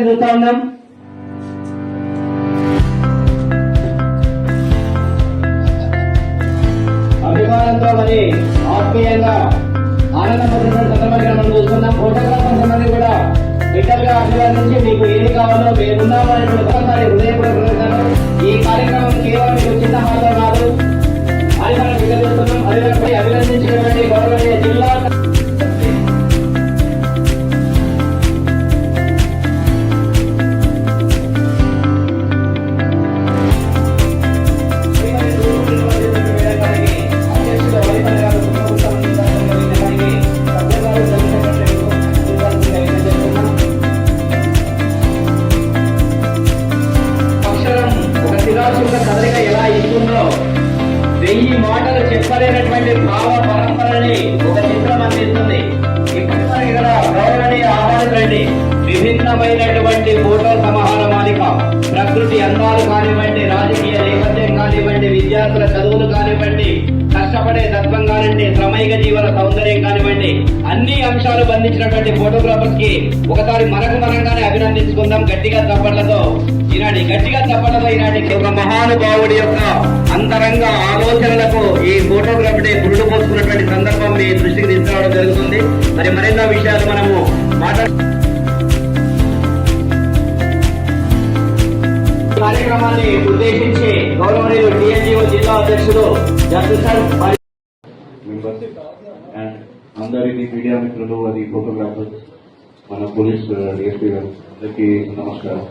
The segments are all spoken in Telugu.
దృశ్యాన్ని చూస్తా ఉన్నాం? అభిమానంతో మరి ఆత్మీయంగా ఆనందపడుతున్న సందర్భంగా మనం చూస్తున్నాం. ఫోటోగ్రాఫర్స్ కూడా బిడ్డలుగా అభివర్ణించి మీకు ఏది కావాలో మేమున్నాము హృదయపూర్వక ఈ కార్యక్రమం కేవలం మీకు చిన్న హాల్లో కాదు. అది మనం అభినందించినటువంటి గౌరవనీయ జిల్లా వెయ్యి మాటలు చెప్పలేనటువంటి భావ పరంపరని ఒక చిత్రం అందిస్తుంది. ఇక్కడ వరకు గౌరవనీయ ఆహ్వానితులండి విభిన్నమైనటువంటి ఫోటో సమాహార మాలిక ప్రకృతి అందాలు కానివ్వండి రాజకీయ నేపథ్యం కానివ్వండి విద్యార్థుల చదువులు కానివ్వండి కష్టపడే తత్వం కానివ్వండి శ్రమైక జీవన సౌందర్యం కానివ్వండి అంశాలు బంధించినటువంటి ఫోటోగ్రాఫర్స్కి ఒకసారి మనకు మనంగానే అభినందించుకుందాం గట్టిగా చప్పట్లతో ఈనాటి గట్టిగా చప్పట్లతో ఈనాటి ఒక మహానుభావుడి యొక్క అంతరంగ ఆలోచనలకు ఈ ఫోటోగ్రఫీ పురుడు పోసుకున్నటువంటి సందర్భం మీ దృష్టికి తీసుకురావడం జరుగుతుంది. మరి మరెన్నో విషయాలు మనము మాట్లాడు కార్యక్రమాన్ని ఉద్దేశించి గౌరవనీయులు టిఎన్జిఓ జిల్లా అధ్యక్షుడు జస్టిస్ సార్ మరి మెంబర్స్ అండ్ అందరికీ మీడియా మిత్రులు అది ఫోటోగ్రాఫర్స్ మన పోలీస్ డిఎస్పీ గారు అందరికీ నమస్కారం.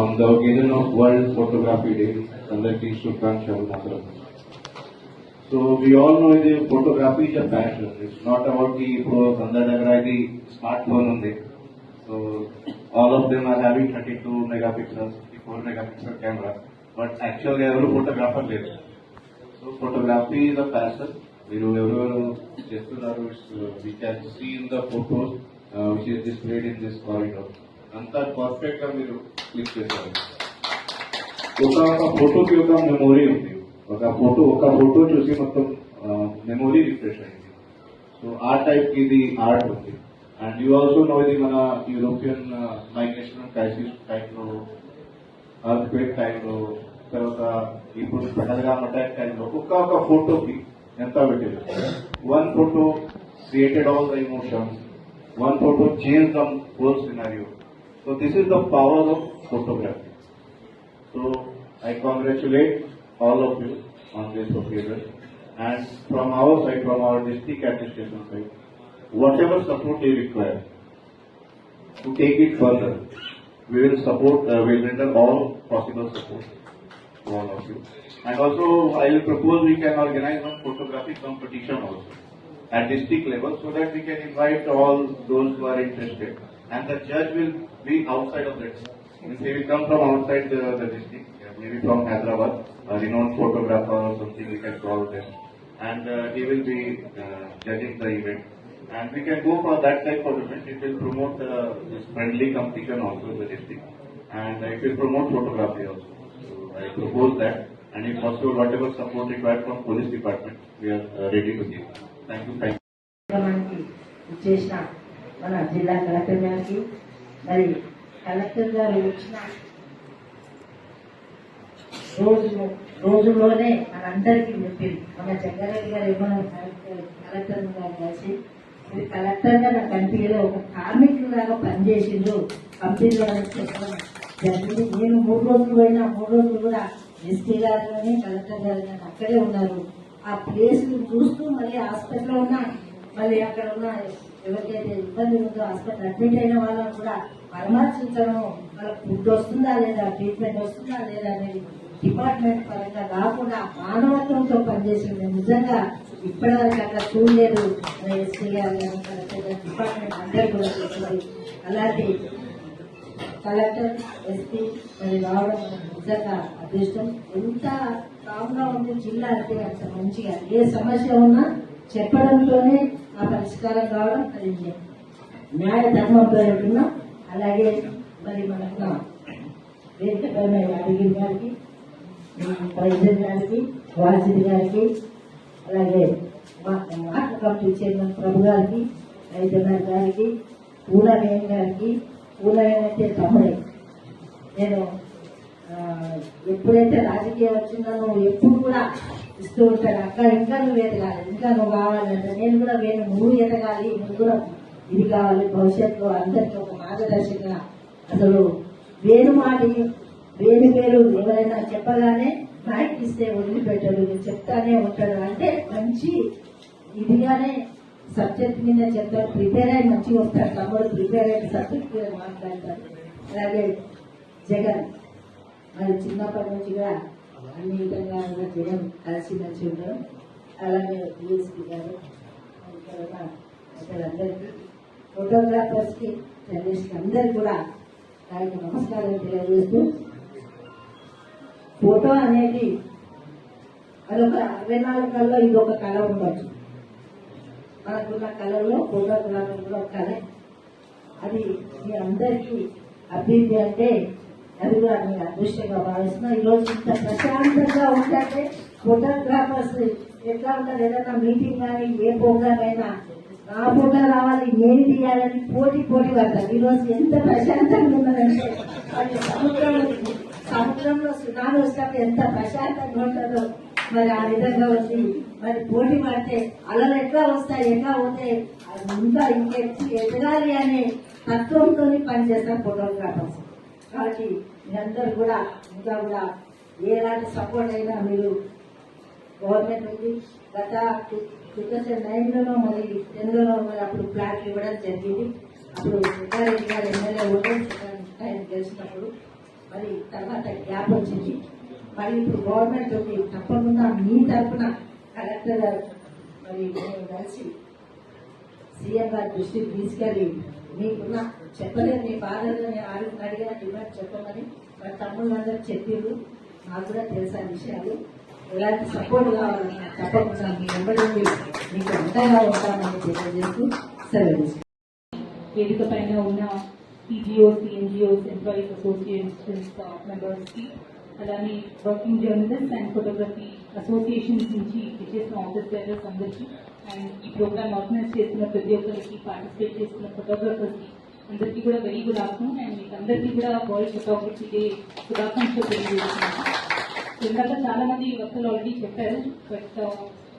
On the occasion of world photography day అందరికీ శుభాకాంక్షలు మాత్రం. సో వి ఆల్ నో ఇది photography is a passion it's not about the ఇప్పుడు అందరి దగ్గర ఇది స్మార్ట్ ఫోన్ ఉంది. So all of them are having thirty two megapixels four megapixel camera but యాక్చువల్గా ఎవరు ఫోటోగ్రాఫర్ లేదు so photography is a passion మీరు ఎవరెవరు చేస్తున్నారు we can see in the photos which is displayed in this corridor అంతా పర్ఫెక్ట్గా మీరు క్లిక్ చేశారు. ఒక ఒక ఫోటోకి ఒక మెమొరీ ఉంది. ఒక ఫోటో ఒక ఫోటో చూసి మొత్తం మెమొరీ రిఫ్రెష్ అయింది. సో ఆ టైప్ ఇది ఆర్ట్ ఉంది. అండ్ యూ ఆల్సో నో ఇది మన యూరోపియన్ మైగ్రేషన్ క్రైసిస్ టైంలో అర్త్క్వేక్ టైంలో తర్వాత ఇప్పుడు పెడల్గామ్ అటాక్ టైంలో ఒక్క ఒక ఫోటోకి ಎಂತ one photo created all the emotions, one photo changed the whole scenario. So this is the power of photography. So I congratulate all of you on this occasion and from our side, from our district administration side, whatever support you require to take it further, we will support, uh, we will render all possible support to all of you. And also, I will propose we can organize one photographic competition also at district level so that we can invite all those who are interested. And the judge will be outside of that. Means He will come from outside the, the district, maybe from Hyderabad, a renowned photographer or something we can call them. And uh, he will be uh, judging the event. And we can go for that type of event. It will promote uh, this friendly competition also in the district. And it will promote photography also. So I propose that. And if possible, whatever support required from police department, we are uh, ready to give. Thank you. Thank you. చేసిన మన జిల్లా కలెక్టర్ గారికి మరి కలెక్టర్ గారు వచ్చిన రోజు రోజుల్లోనే మనందరికీ చెప్పింది మన జగ్గారెడ్డి గారు ఏమన్నా కలెక్టర్ కలెక్టర్ గారు కలిసి ఇది కలెక్టర్ గారు నాకు కనిపించలేదు ఒక కార్మికులాగా పనిచేసిండు కంపెనీలో చెప్పడం జరిగింది నేను మూడు రోజులు పోయినా మూడు రోజులు కూడా ఎస్పీ గారు కలెక్టర్ గారు నేను అక్కడే ఉన్నారు. ఆ ప్లేస్ చూస్తూ మళ్ళీ హాస్పిటల్లో ఉన్నా మళ్ళీ అక్కడ ఉన్న ఎవరికైతే ఇబ్బంది ఉందో హాస్పిటల్ అడ్మిట్ అయిన వాళ్ళని కూడా పరామర్శించడం వాళ్ళకి ఫుడ్ వస్తుందా లేదా ట్రీట్మెంట్ వస్తుందా లేదా అనేది డిపార్ట్మెంట్ పరంగా కాకుండా మానవత్వంతో పనిచేసింది. నిజంగా ఇప్పటివరకు అట్లా చూడలేదు మన గారు కలెక్టర్ డిపార్ట్మెంట్ అందరూ కూడా అలాంటి కలెక్టర్ ఎస్పీ మరి రావడం నిజంగా అదృష్టం. ఎంత కామ్గా ఉంది జిల్లా అంటే అంత మంచిగా. ఏ సమస్య ఉన్నా చెప్పడంతోనే ఆ పరిష్కారం కావడం అది న్యాయ ధర్మంతో ఉంటున్నాం. అలాగే మరి మనకు వేదికపైన అడిగిన గారికి ప్రెసిడెంట్ గారికి వాసిడి గారికి అలాగే మా- కమిటీ చైర్మన్ ప్రభు గారికి వైద్యనాథ్ గారికి పూలవేణి గారికి పూలవేణి తమ్ముడే నేను ఎప్పుడైతే రాజకీయం వచ్చిందో నువ్వు ఎప్పుడు కూడా ఇస్తూ ఉంటాడు. అక్క ఇంకా నువ్వు ఎదగాలి ఇంకా నువ్వు కావాలంటే నేను కూడా నేను నువ్వు ఎదగాలి నువ్వు కూడా ఇది కావాలి. భవిష్యత్తులో అందరికీ ఒక మార్గదర్శకంగా అసలు వేణు మాటి వేణు వేరు ఎవరైనా చెప్పగానే మైక్ ఇస్తే వదిలిపెట్టాడు నేను చెప్తానే ఉంటాడు. అంటే మంచి ఇదిగానే సబ్జెక్ట్ మీద చెప్తారు ప్రిపేర్ అయ్యి మంచిగా వస్తారు. తమ్ముడు ప్రిపేర్ అయిన సబ్జెక్ట్ మీద మాట్లాడతారు. అలాగే జగన్ మరి చిన్నప్పటి నుంచి కూడా అన్ని విధంగా కూడా జగన్ కలిసి మంచి ఉండడం అలాగే డిఎస్పీ గారు ఇక్కడ ఉన్న జర్నలిస్ట్ అందరికీ కూడా ఆయనకు నమస్కారం తెలియజేస్తూ ఫోటో అనేది అదొక అరవై నాలుగు కల్లో ఇది ఒక కళ ఉండొచ్చు. మనకున్న కళల్లో గులాబీ కూడా ఒక కళ. అది మీ అందరికీ అభివృద్ధి అంటే అది కూడా మీ అదృష్టంగా భావిస్తున్నా. ఈ రోజు ఇంత ప్రశాంతంగా ఉంటే ఫోటోగ్రాఫర్స్ ఎట్లా ఉంటారు? ఏదైనా మీటింగ్ కానీ ఏ ప్రోగ్రామ్ అయినా నా ఫోటో రావాలి నేను తీయాలని పోటీ పోటీ పడతారు. ఈరోజు ఎంత ప్రశాంతంగా ఉన్నదంటే అది సముద్రం సముద్రంలో సునాలు వచ్చినప్పుడు ఎంత ప్రశాంతంగా ఉంటుందో మరి ఆ విధంగా వచ్చి మరి పోటీ పడితే అలలు ఎట్లా వస్తాయి ఎట్లా పోతే అది ఇంకా ఇంకెచ్చి ఎదగాలి అనే తత్వంతో పనిచేస్తారు ఫోటోగ్రాఫర్స్ కాబట్టి మీరందరూ కూడా ఇంకా కూడా ఎలాంటి సపోర్ట్ అయినా మీరు గవర్నమెంట్ ఉంది గత టూ థౌసండ్ నైన్లోనో మరి టెన్లోనో మరి అప్పుడు ఫ్లాట్ ఇవ్వడం జరిగింది. అప్పుడు సుబ్బారెడ్డి గారు ఎమ్మెల్యే ఓటర్ ఆయన గెలిచినప్పుడు మరి తర్వాత గ్యాప్ వచ్చింది. మరి ఇప్పుడు గవర్నమెంట్ తప్పకుండా మీ తరఫున కలెక్టర్ గారు మరి మేము కలిసి సీఎం గారి దృష్టికి తీసుకెళ్ళి మీకున్న చెప్పలేదు మీ బాధలు నేను అడిగి అడిగిన డిమాండ్ చెప్పమని మరి తమ్ముళ్ళందరూ చెప్పారు నాకు కూడా తెలుసా విషయాలు. ఎలాంటి సపోర్ట్ కావాలన్నా తప్పకుండా మీ వెంబడి మీకు అంతగా ఉంటామని తెలియజేస్తూ సెలవు వేదిక పైన ఉన్న PGOs NGOs employees associations members అలానే working journalist and photography associations నుంచి విచ్చేసిన ఆఫీస్ బేరర్స్ అందరికీ అండ్ ఈ ప్రోగ్రామ్ ఆర్గనైజ్ చేస్తున్న ప్రతి ఒక్కరికి పార్టిసిపేట్ చేస్తున్న ఫోటోగ్రఫర్స్కి అందరికీ కూడా వెరీ గుడ్ ఆఫ్టర్నూన్ అండ్ మీకు అందరికీ కూడా వరల్డ్ ఫోటోగ్రఫీ డే శుభాకాంక్షలు తెలియజేస్తున్నాను ఇందాక చాలా మంది వక్తలు ఆల్రెడీ చెప్పారు but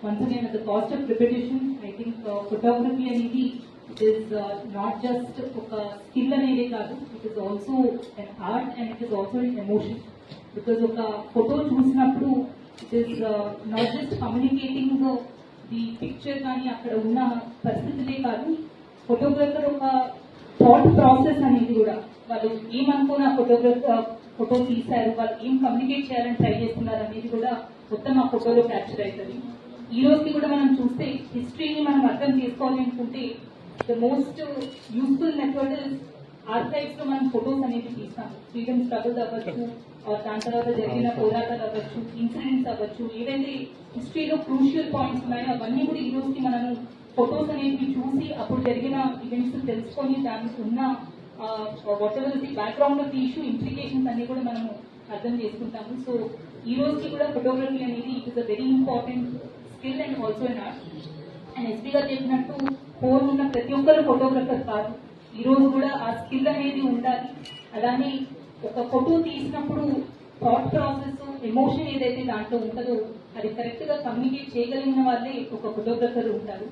once again the cost of repetition I think photography అనేది ఇట్ ఈస్ నాట్ జస్ట్ ఒక స్కిల్ అనేది కాదు it is also an art and it is also an emotion because ఒక ఫోటో చూసినప్పుడు it is not just communicating the picture కానీ అక్కడ ఉన్న పరిస్థితులే కాదు ఫోటోగ్రఫర్ ఒక థాట్ ప్రాసెస్ అనేది కూడా. వాళ్ళు ఏమనుకున్న ఫోటోగ్రఫర్ ఫోటో తీశారు వాళ్ళు ఏం కమ్యూనికేట్ చేయాలని ట్రై చేస్తున్నారు అనేది కూడా మొత్తం ఆ ఫోటోలో క్యాప్చర్ అవుతుంది. ఈ రోజుకి కూడా మనం చూస్తే హిస్టరీని మనం అర్థం చేసుకోవాలి అనుకుంటే ద మోస్ట్ యూస్ఫుల్ మెథడ్ ఆర్కైవ్స్లో మనం ఫొటోస్ అనేది తీస్తాం ఫ్రీడమ్ స్ట్రగుల్ అవ్వచ్చు దాని తర్వాత జరిగిన పోరాటాలు అవ్వచ్చు ఇన్సిడెంట్స్ అవ్వచ్చు ఏవైతే హిస్టరీలో క్రూషియల్ పాయింట్స్ ఉన్నాయో అవన్నీ కూడా ఈ రోజుకి మనము ఫొటోస్ అనేవి చూసి అప్పుడు జరిగిన ఈవెంట్స్ తెలుసుకొని దానికి ఉన్న whatever the background of the issue implications అన్ని కూడా మనము అర్థం చేసుకుంటాము సో ఈ రోజుకి కూడా ఫోటోగ్రఫీ అనేది it is a very important skill and also in art and SP గారు చెప్పినట్టు ఫోన్ ఉన్న ప్రతి ఒక్కరు ఫోటోగ్రఫర్ కాదు ఈరోజు కూడా ఆ స్కిల్ అనేది ఉండాలి. అలానే ఒక ఫోటో తీసినప్పుడు థాట్ ప్రాసెస్ ఎమోషన్ ఏదైతే దాంట్లో ఉంటుందో అది కరెక్ట్గా కమ్యూనికేట్ చేయగలిగిన వాళ్ళే ఒక ఫోటోగ్రఫర్ ఉంటారు.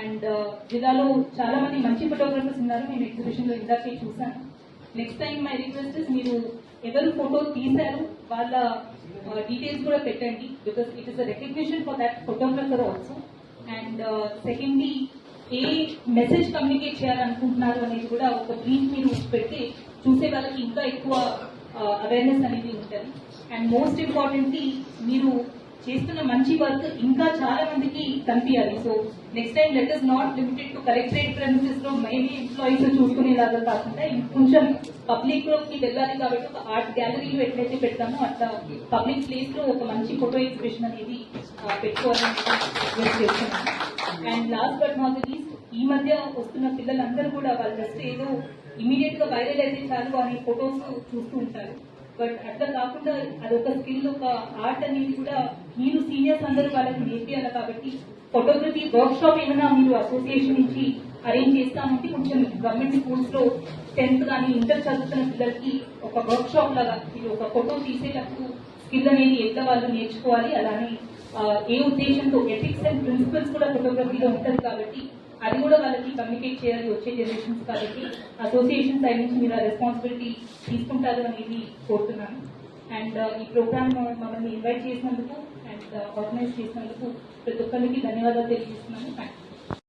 అండ్ uh, జిల్లాలో చాలా మంది మంచి ఫోటోగ్రఫర్స్ ఉన్నారు. నేను ఎగ్జిబిషన్లో ఇందాకే చూసాను నెక్స్ట్ టైం మై రిక్వెస్ట్ మీరు ఎవరు ఫోటో తీశారు వాళ్ళ డీటెయిల్స్ కూడా పెట్టండి. Because it is a recognition for that photographer also and secondly A message communicate చేయాలనుకుంటున్నారు అనేది కూడా ఒక బ్రీఫ్ మీరు పెట్టి చూసే వాళ్ళకి ఇంకా ఎక్కువ అవేర్నెస్ అనేది ఉంటుంది. అండ్ మోస్ట్ ఇంపార్టెంట్లీ మీరు చేస్తున్న మంచి వర్క్ ఇంకా చాలా మందికి కనిపించాలి so next time let is not limited to collectorate ప్రెమిసెస్లో main employees చూసుకునేలాగా కాకుండా కొంచెం పబ్లిక్లోకి వెళ్ళాలి కాబట్టి ఒక ఆర్ట్ గ్యాలరీలో ఎట్లయితే పెడతామో అట్లా పబ్లిక్ ప్లేస్లో ఒక మంచి ఫోటో ఎగ్జిబిషన్ అనేది పెట్టుకోవాలని చేస్తున్నాను. And last but not least ఈ మధ్య వస్తున్న పిల్లలందరూ కూడా వాళ్ళు జస్ట్ ఏదో ఇమీడియట్గా వైరల్ అయితే చాలు అని ఫొటోస్ చూస్తూ ఉంటారు. బట్ అట్లా కాకుండా అదొక స్కిల్ ఒక ఆర్ట్ అనేది కూడా మీరు సీనియర్స్ అందరూ వాళ్ళకి నేర్పియాలి కాబట్టి ఫోటోగ్రఫీ వర్క్ షాప్ ఏమైనా మీరు అసోసియేషన్ నుంచి అరేంజ్ చేస్తామంటే కొంచెం గవర్నమెంట్ స్కూల్స్లో టెన్త్ కానీ ఇంటర్ చదువుతున్న పిల్లలకి ఒక వర్క్ షాప్ లాగా ఇది ఒక ఫోటో తీసేటప్పుడు స్కిల్ అనేది ఎట్లా వాళ్ళు నేర్చుకోవాలి అలానే ఏ ఉద్దేశంతో ఎథిక్స్ అండ్ ప్రిన్సిపల్స్ కూడా ఫోటోగ్రఫీలో ఉంటుంది కాబట్టి అది కూడా వాళ్ళకి కమ్యూనికేట్ చేయాలి వచ్చే జనరేషన్స్ కాబట్టి అసోసియేషన్ సైడ్ నుంచి మీరు ఆ రెస్పాన్సిబిలిటీ తీసుకుంటారు అనేది కోరుతున్నాను. అండ్ ఈ ప్రోగ్రామ్ మమ్మల్ని ఇన్వైట్ చేసినందుకు అండ్ ఆర్గనైజ్ చేసినందుకు ప్రతి ఒక్కరికి ధన్యవాదాలు తెలియజేస్తున్నాను. Thank you